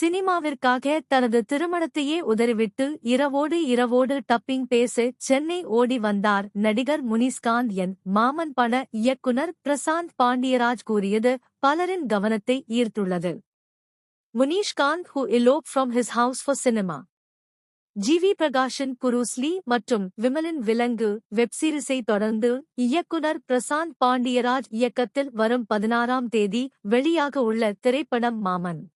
சினிமாவிற்காக தனது திருமணத்தையே உதறிவிட்டு இரவோடு இரவோடு டப்பிங் பேச சென்னை ஓடி வந்தார் நடிகர் முனிஸ்காந்த் என் மாமன் பட இயக்குனர் பிரசாந்த் பாண்டியராஜ் கூறியது பலரின் கவனத்தை ஈர்த்துள்ளது. Munishkanth who elope from his house for cinema G GV பிரகாஷின் குரூஸ்லி மற்றும் விமலின் விலங்கு வெப்சீரிஸை தொடர்ந்து இயக்குனர் பிரசாந்த் பாண்டியராஜ் இயக்கத்தில் வரும் பதினாறாம் தேதி வெளியாக உள்ள திரைப்படம் மாமன்.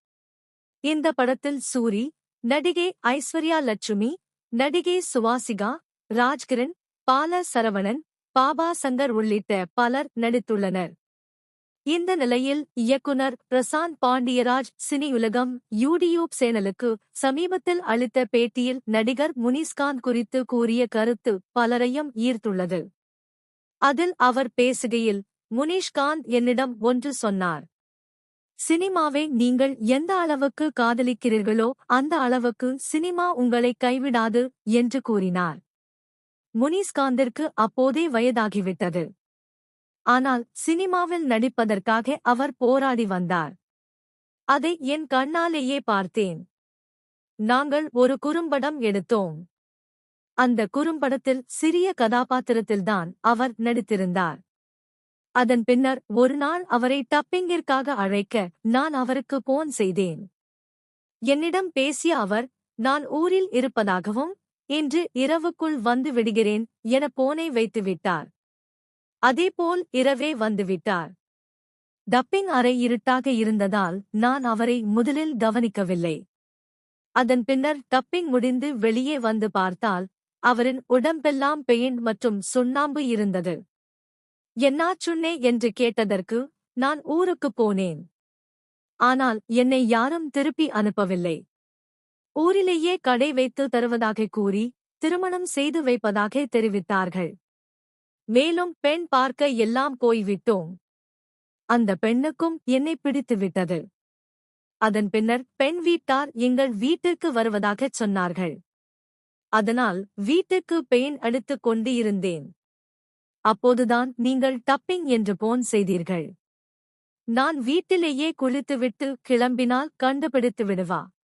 இந்த படத்தில் சூரி நடிகை ஐஸ்வர்யா லட்சுமி நடிகை சுவாசிகா ராஜ்கிரண் பால சரவணன் பாபா சங்கர் உள்ளிட்ட பலர் நடித்துள்ளனர். இந்த நிலையில் இயக்குனர் பிரசாந்த் பாண்டியராஜ் சினியுலகம் யூடியூப் சேனலுக்கு சமீபத்தில் அளித்த பேட்டியில் நடிகர் முனிஸ்கான் குறித்து கூறிய கருத்து பலரையும் ஈர்த்துள்ளது. அதில் அவர் பேசுகையில் முனிஷ்காந்த் என்னிடம் ஒன்று சொன்னார். சினிமாவை நீங்கள் எந்த அளவுக்கு காதலிக்கிறீர்களோ அந்த அளவுக்கு சினிமா உங்களை கைவிடாது என்று கூறினார். முனிஸ்காந்திற்கு அப்போதே வயதாகிவிட்டது. ஆனால் சினிமாவில் நடிப்பதற்காக அவர் போராடி வந்தார். அதை என் கண்ணாலேயே பார்த்தேன். நாங்கள் ஒரு குறும்படம் எடுத்தோம். அந்த குறும்படத்தில் சிறிய கதாபாத்திரத்தில்தான் அவர் நடித்திருந்தார். அதன் பின்னர் ஒரு நாள் அவரை டப்பிங்கிற்காக அழைக்க நான் அவருக்கு போன் செய்தேன். என்னிடம் பேசிய அவர் நான் ஊரில் இருப்பதாகவும் இன்று இரவுக்குள் வந்து விடுகிறேன் என போனை வைத்துவிட்டார் அதேபோல் இரவே வந்துவிட்டார் டப்பிங் அறை இருட்டாக இருந்ததால் நான் அவரை முதலில் கவனிக்கவில்லை. அதன் பின்னர் டப்பிங் முடிந்து வெளியே வந்து பார்த்தால் அவரின் உடம்பெல்லாம் பெயிண்ட் மற்றும் சுண்ணாம்பு இருந்தது. என்னாச்சுன்னே என்று கேட்டதற்கு நான் ஊருக்குப் போனேன். ஆனால் என்னை யாரும் திருப்பி அனுப்பவில்லை. ஊரிலேயே கடை வைத்து தருவதாக கூறி திருமணம் செய்து வைப்பதாக தெரிவித்தார்கள். மேலும் பெண் பார்க்க எல்லாம் போய்விட்டோம். அந்த பெண்ணுக்கும் என்னை பிடித்துவிட்டது அதன் பின்னர் பெண் வீட்டார் எங்கள் வீட்டிற்கு வருவதாகச் சொன்னார்கள். அதனால் வீட்டுக்கு பெயின் அடித்துக் கொண்டு இருந்தேன் அப்போதுதான் நீங்கள் டப்பிங் என்று போன் செய்தீர்கள். நான் வீட்டிலேயே குளித்துவிட்டு கிளம்பினால் கண்டுபிடித்து விடுவா